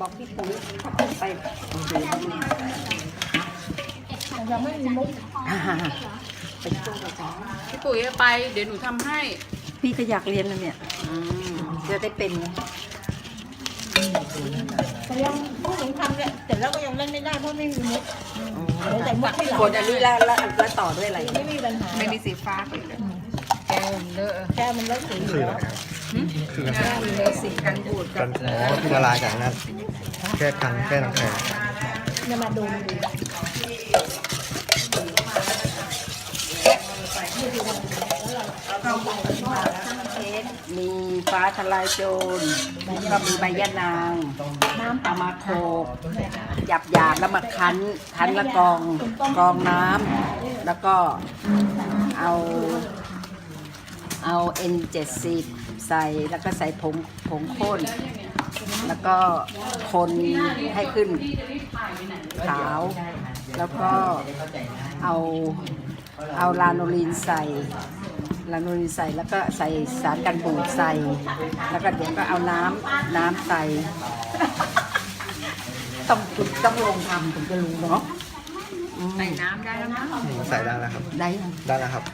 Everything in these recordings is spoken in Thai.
บอกพี่ปุ๋ยถ้าผมไปโอเคแล้วนี่ยังไม่มีมุกไปช่วยกันจ้าพี่ปุ๋ยไป เดี๋ยวหนูทำให้พี่ก็อยากเรียนนะเนี่ยอืมจะได้เป็นไงแต่ยังพวกหนูทำเนี่ยเสร็จแล้วก็ยังเล่นไม่ได้เพราะไม่มีมุกเดี๋ยวแต่มุกที่หลังกดอันนี้แล้วแล้วแล้วต่อด้วยอะไร ไม่มีปัญหาไม่มีสีฟ้าไปเลยแก้มันเลอะแค่มันเลิกสีอคืออะไรแล้ว ครับแก้วมันเลอะสีกันบูดกักับนอ๋อที่ละลายจากนั้น แค่กันแค่น้ำแข็งเนี่ยมาดูมาดูมีฟ้าทลายโจรก็มีใบยะนางน้ำเอามาโขกหยาบหยาบๆแล้วมาคั้นคั้นล้วกรองกรองน้ำแล้วก็เอาเอา N70 ใส่แล้วก็ใส่ผงผงข้น แล้วก็คนให้ขึ้นขาว แล้วก็เอาเอาลาโนลีนใส่ลาโนลีนใส่แล้วก็ใส่สารกันบูดใส่ แล้วก็เดี๋ยวก็เอาน้ำน้ำใส่ต้องต้องลงทำถึงจะรู้เนาะอืมใส่น้ำได้แล้วมั้งใส่ได้แล้วครับ ได้ยังได้แล้วครับ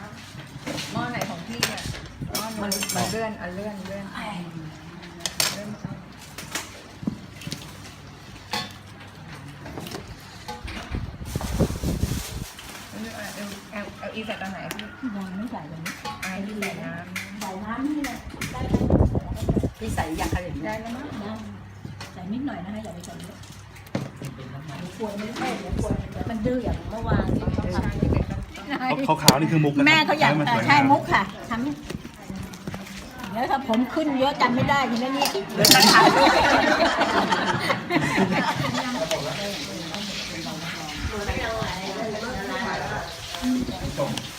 หม้อไหนของพี่เนี่ยห ม้อมันมันเลื่อนอะเลื่อนเลื่อนเลื่อนเอาเอาเอาอีใส่ตอนไหนพี่ยังไม่ใส่เลยไอ้ที่ใส่น้ใส่น้ำนี่แหละได้พี่ใส่ยังคะอย่างำนี้ได้แล้วมั้งได้ใส่นิดหน่อยนะคะอย่าไปใส่เยอะควรไม่ได้เดี๋ยวควรเดี๋ยวมันดื้ออย่างเมื่อวานที่เขาทำขาวๆนี่คือมุกนะแม่เขาอยากให้มันสวยใช่งามมุกค่ะทำ แล้วถ้าผมขึ้นเยอะจำไม่ได้ทีนี้เนี่ยเดี๋ยวจะถ่ายรูปเ